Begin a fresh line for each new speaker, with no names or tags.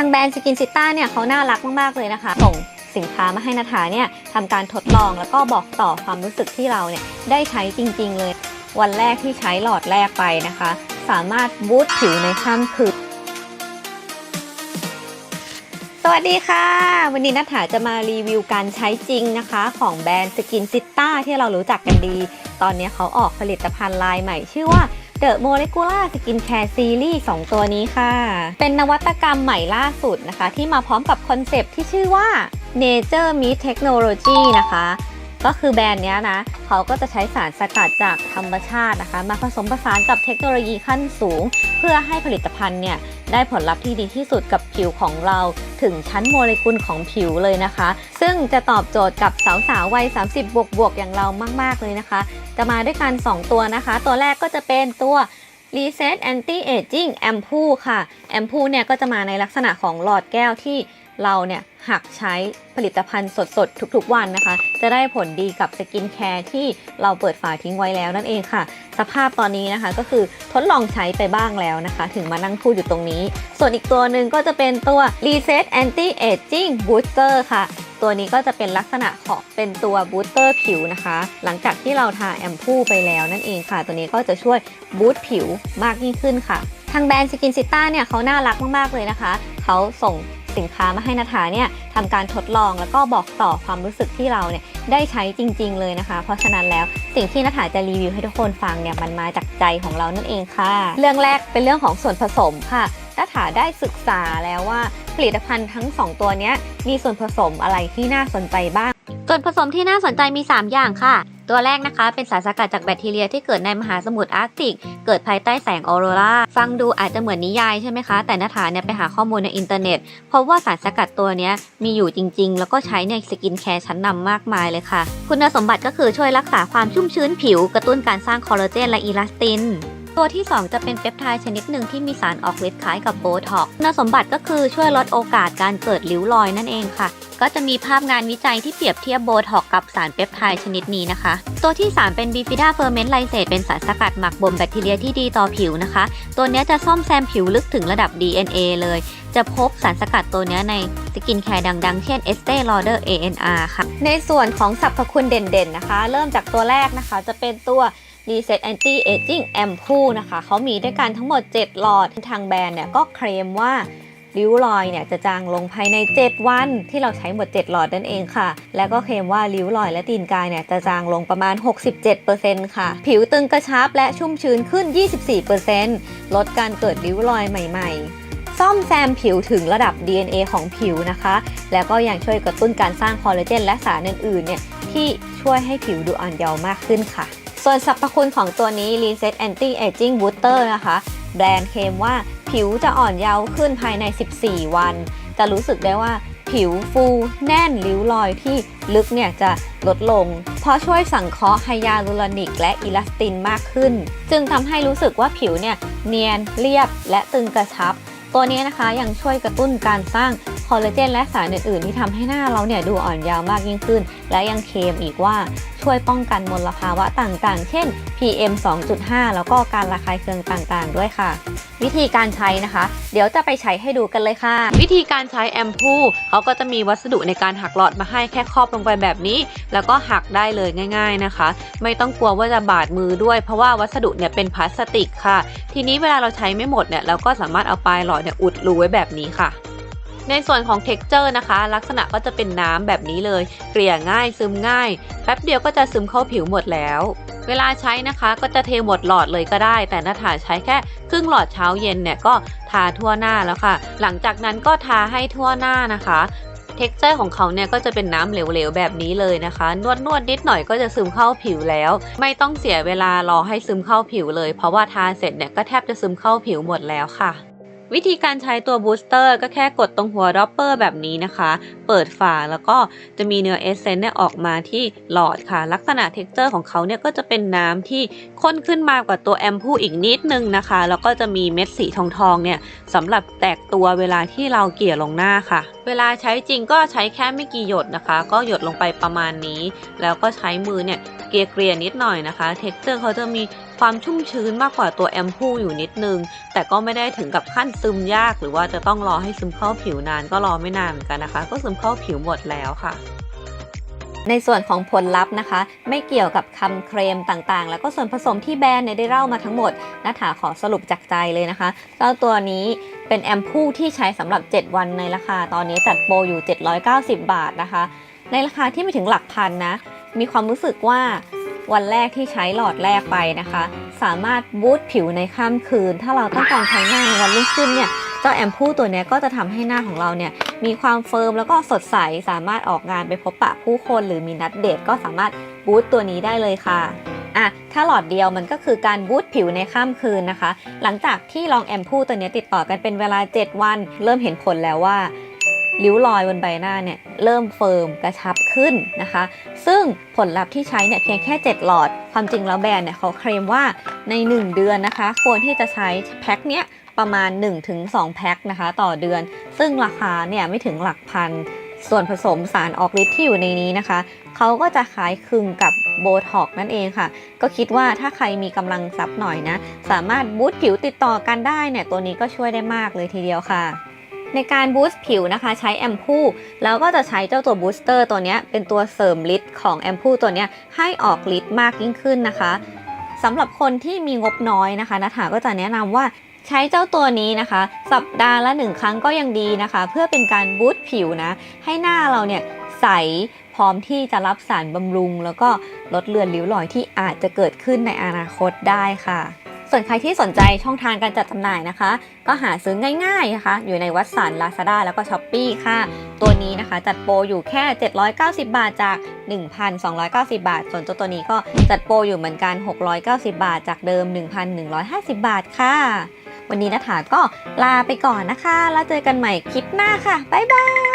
ทางแบรนด์สกินซิต้าเนี่ยเขาน่ารักมาก ๆ เลยนะคะ ส่งสินค้ามาให้นาธาเนี่ยทำการทดลองแล้วก็บอกต่อความรู้สึกที่เราเนี่ยได้ใช้จริง ๆ เลย วันแรกที่ใช้หลอดแรกไปนะคะ สามารถบูสต์ผิวในค่ำคืนสวัสดีค่ะ วันนี้นัทธาจะมารีวิวการใช้จริงนะคะ ของแบรนด์สกินซิต้าที่เรารู้จักกันดี ตอนนี้เขาออกผลิตภัณฑ์ลายใหม่ชื่อว่า The Molecular Skin Care Series 2ตัวนี้ค่ะ เป็นนวัตกรรมใหม่ล่าสุดนะคะ ที่มาพร้อมกับคอนเซปที่ชื่อว่า Nature Meet Technology นะคะ ก็คือแบรนด์เนี้ยนะ เขาก็จะใช้สารสกัดจากธรรมชาตินะคะ มาผสมผสานกับเทคโนโลยีขั้นสูง เพื่อให้ผลิตภัณฑ์เนี่ยได้ผลลัพธ์ที่ดีที่สุดกับผิวของเรา ถึงชั้นโมเลกุลของผิวเลยนะคะ ซึ่งจะตอบโจทย์กับสาวๆวัย 30 บวกบวกอย่างเรามาก ๆ เลยนะคะ จะมาด้วยกัน 2 ตัวนะคะ ตัวแรกก็จะเป็นตัว Reset Anti Aging Ampoule ค่ะ Ampoule เนี่ยก็จะมาในลักษณะของหลอดแก้วที่ เราเนี่ยหักใช้ผลิตภัณฑ์สดๆ ทุกๆวันนะคะ จะได้ผลดีกับสกินแคร์ที่เราเปิดฝาทิ้งไว้แล้วนั่นเองค่ะ สภาพตอนนี้นะคะก็คือทดลองใช้ไปบ้างแล้วนะคะ ถึงมานั่งพูดอยู่ตรงนี้ ส่วนอีกตัวหนึ่งก็จะเป็นตัว Reset Anti Aging Booster ค่ะตัวนี้ก็จะเป็นลักษณะของเป็นตัวบูสเตอร์ผิวนะคะ หลังจากที่เราทาแอมพูไปแล้วนั่นเองค่ะ ตัวนี้ก็จะช่วยบูสต์ผิวมากยิ่งขึ้นค่ะ ทางแบรนด์สกินซิต้าเนี่ยเขาน่ารักมาก ๆ เลยนะคะ เขาส่ง สินค้ามาให้นาธาเนี่ยทำการทดลองแล้วก็บอกต่อความรู้สึกที่เราเนี่ยได้ใช้จริง ๆ เลยนะคะ เพราะฉะนั้นแล้วสิ่งที่นาธาจะรีวิวให้ทุกคนฟังเนี่ยมันมาจากใจของเรานั่นเองค่ะ เรื่องแรกเป็นเรื่องของส่วนผสมค่ะนาธาได้ศึกษาแล้วว่าผลิตภัณฑ์ทั้ง 2 ตัวนี้มีส่วนผสมอะไรที่น่าสนใจบ้างส่วนผสมที่น่าสนใจมี 3 อย่างค่ะ ตัวแรกนะคะ เป็นสารสกัดจากแบคทีเรียที่เกิดในมหาสมุทรอาร์กติก เกิดภายใต้แสงออโรรา ฟังดูอาจจะเหมือนนิยายใช่ไหมคะ แต่นาฐาเนี่ยไปหาข้อมูลในอินเทอร์เน็ตเพราะว่าสารสกัดตัวนี้มีอยู่จริง ๆ แล้วก็ใช้ในสกินแคร์ชั้นนำมากมายเลยค่ะ คุณสมบัติก็คือช่วยรักษาความชุ่มชื้นผิว กระตุ้นการสร้างคอลลาเจนและอีลาสติน ตัวที่ 2 จะเป็นเปปไทด์ชนิดหนึ่งที่มีสารออกฤทธิ์คล้ายกับโบท็อกซ์คุณสมบัติก็คือช่วยลดโอกาสการเกิดริ้วรอยนั่นเองค่ะ ก็จะมีภาพงานวิจัยที่เปรียบเทียบโบท็อกกับสารเปปไทด์ชนิดนี้นะคะ ตัวที่ 3 เป็นบีฟิดาเฟอร์เมนต์ไลเซตเป็นสารสกัดหมักบ่มแบคทีเรียที่ดีต่อผิวนะคะ ตัวนี้จะซ่อมแซมผิวลึกถึงระดับ DNA เลย จะพบสารสกัดตัวนี้ในสกินแคร์ดังๆ เช่น Estee Lauder ANR ค่ะ ในส่วนของสรรพคุณเด่นๆนะคะ เริ่มจากตัวแรกนะคะ จะเป็นตัว Reset Anti Aging Ampoule นะคะเขามีด้วยกันทั้งหมด 7 หลอด ทางแบรนด์เนี่ยก็เคลมว่าริ้วรอยเนี่ยจะจางลงภายใน 7 วัน ที่เราใช้หมด 7 หลอดนั่นเองค่ะ แล้วก็เคลมว่าริ้วรอยและตีนกายเนี่ยจะจางลงประมาณ 67%ค่ะ ผิวตึงกระชับและชุ่มชื้นขึ้น 24%ลดการเกิดริ้วรอยใหม่ ๆซ่อมแซมผิวถึงระดับ DNA ของผิวนะคะ แล้วก็ยังช่วยกระตุ้นการสร้างคอลลาเจนและสารอื่นๆเนี่ยที่ช่วยให้ผิวดูอ่อนเยาว์มากขึ้นค่ะ ส่วนสรรพคุณของตัวนี้ Reset Anti Aging Booster นะคะ แบรนด์เคลมว่าผิวจะอ่อนเยาว์ขึ้นภายใน 14 วัน จะรู้สึกได้ว่าผิวฟูแน่นริ้วรอยที่ลึกเนี่ยจะลดลง เพราะช่วยสังเคราะห์ไฮยาลูรอนิกและอิลาสตินมากขึ้น จึงทำให้รู้สึกว่าผิวเนี่ยเนียนเรียบและตึงกระชับ ตัวนี้นะคะยังช่วยกระตุ้นการสร้างคอลลาเจนและสารอื่นๆ ที่ทำให้หน้าเราเนี่ยดูอ่อนเยาว์มากยิ่งขึ้น และยังเคลมอีกว่าช่วยป้องกันมลภาวะต่างๆ เช่น PM 2.5 แล้วก็การระคายเคืองต่างๆ ด้วยค่ะ วิธีการใช้นะคะ เดี๋ยวจะไปใช้ให้ดูกันเลยค่ะ
วิธีการใช้แอมพูเขาก็จะมีวัสดุในการหักหลอดมาให้แค่ครอบลงไปแบบนี้ แล้วก็หักได้เลยง่าย ๆนะคะ ไม่ต้องกลัวว่าจะบาดมือด้วย เพราะว่าวัสดุเนี่ยเป็นพลาสติกค่ะ ทีนี้เวลาเราใช้ไม่หมดเนี่ยเราก็สามารถเอาปลายหลอดเนี่ยอุดรูไว้แบบนี้ค่ะ ในส่วนของ texture นะคะ ลักษณะก็จะเป็นน้ำแบบนี้เลย เกลี่ยง่ายซึมง่ายแป๊บเดียวก็จะซึมเข้าผิวหมดแล้ว เวลาใช้นะคะก็จะเทหมดหลอดเลยก็ได้ แต่ถ้าถาใช้แค่ครึ่งหลอดเช้าเย็นเนี่ยก็ทาทั่วหน้าแล้วค่ะ หลังจากนั้นก็ทาให้ทั่วหน้านะคะเท็กเจอร์ของเขาเนี่ยก็จะเป็นน้ำเหลวๆแบบนี้เลยนะคะ นวดนวดนิดหน่อยก็จะซึมเข้าผิวแล้ว ไม่ต้องเสียเวลารอให้ซึมเข้าผิวเลย เพราะว่าทาเสร็จเนี่ยก็แทบจะซึมเข้าผิวหมดแล้วค่ะ วิธีการใช้ตัวบูสเตอร์ก็แค่กดตรงหัวดอปเปอร์แบบนี้นะคะ เปิดฝาแล้วก็จะมีเนื้อเอเซนต์เนี่ยออกมาที่หลอดค่ะ ลักษณะเท็กเจอร์ของเขาเนี่ยก็จะเป็นน้ำที่ข้นขึ้นมากกว่าตัวแอมพูอีกนิดนึงนะคะ แล้วก็จะมีเม็ดสีทองๆเนี่ยสำหรับแตกตัวเวลาที่เราเกลี่ยลงหน้าค่ะ เวลาใช้จริงก็ใช้แค่ไม่กี่หยดนะคะ ก็หยดลงไปประมาณนี้ แล้วก็ใช้มือเนี่ยเกลี่ยๆนิดหน่อยนะคะ เท็กเจอร์เขาจะมี ความชุ่มชื้นมากกว่าตัวแอมพูอยู่นิดนึง แต่ก็ไม่ได้ถึงกับขั้นซึมยาก หรือว่าจะต้องรอให้ซึมเข้าผิวนานก็รอไม่นานเหมือนกันนะคะ ก็ซึมเข้าผิวหมดแล้วค่ะ
ในส่วนของผลลัพธ์นะคะ ไม่เกี่ยวกับคำเคลมต่างๆ แล้วก็ส่วนผสมที่แบรนด์เนี่ยได้เล่ามาทั้งหมดนัฐาขอสรุปจากใจเลยนะคะเจ้าตัวนี้เป็นแอมพูที่ใช้สำหรับ 7 วันในราคา ตอนนี้จัดโปรอยู่ 790 บาทนะคะ ในราคาที่ไม่ถึงหลักพันนะ มีความรู้สึกว่า วันแรกที่ใช้หลอดแรกไปนะคะ สามารถบูตผิวในข้ามคืน ถ้าเราต้องการใช้หน้าในวันรุ่งขึ้นเนี่ยเจ้าแอมพูตัวนี้ก็จะทำให้หน้าของเราเนี่ยมีความเฟิร์มแล้วก็สดใสสามารถออกงานไปพบปะผู้คนหรือมีนัดเดทก็สามารถบูตตัวนี้ได้เลยค่ะอะถ้าหลอดเดียวมันก็คือการบูตผิวในข้ามคืนนะคะ หลังจากที่ลองแอมพูตัวนี้ติดต่อกันเป็นเวลา 7 วัน เริ่มเห็นผลแล้วว่า ริ้วรอยบนใบหน้าเนี่ยเริ่มเฟิร์มกระชับขึ้นนะคะ ซึ่งผลลัพธ์ที่ใช้เนี่ยเพียงแค่ 7 หลอด ความจริงแล้วแบรนด์เนี่ยเขาเคลมว่าใน 1 เดือนนะคะ ควรที่จะใช้แพ็คเนี้ยประมาณ 1-2 แพ็คนะคะ ต่อเดือน ซึ่งราคาเนี่ยไม่ถึงหลักพันส่วนผสมสารออกฤทธิ์ที่อยู่ในนี้นะคะ เขาก็จะคล้ายคลึงกับโบท็อกนั่นเองค่ะ ก็คิดว่าถ้าใครมีกำลังทรัพย์หน่อยนะ สามารถบูสต์ผิวติดต่อกันได้เนี่ย ตัวนี้ก็ช่วยได้มากเลยทีเดียวค่ะ ในการบูสต์ผิวนะคะใช้แอมพูแล้วก็จะใช้เจ้าตัวบูสเตอร์ตัวนี้เป็นตัวเสริมฤทธิ์ของแอมพูตัวนี้ให้ออกฤทธิ์มากยิ่งขึ้นนะคะสำหรับคนที่มีงบน้อยนะคะนัฐาก็จะแนะนำว่าใช้เจ้าตัวนี้นะคะ สัปดาห์ละหนึ่งครั้งก็ยังดีนะคะ เพื่อเป็นการบูสต์ผิวนะ ให้หน้าเราเนี่ยใสพร้อมที่จะรับสารบำรุง แล้วก็ลดเลือนริ้วรอยที่อาจจะเกิดขึ้นในอนาคตได้ค่ะ ส่วนใครที่สนใจช่องทางการจัดจำหน่ายนะคะ ก็หาซื้อง่ายๆนะคะ อยู่ในวัดสัน Lazada แล้วก็ s h อ p e e ค่ะ ตัวนี้นะคะจัดโปรอยู่แค่ 790 บาทจาก 1,290 บาท ส่วนตัวตัวนี้ก็จัดโปรอยู่เหมือนกัน 690 บาท จากเดิม 1,150 บาทค่ะ วันนี้นะคะก็ลาไปก่อนนะคะ แล้วเจอกันใหม่คลิปหน้าค่ะ บ๊ายบาย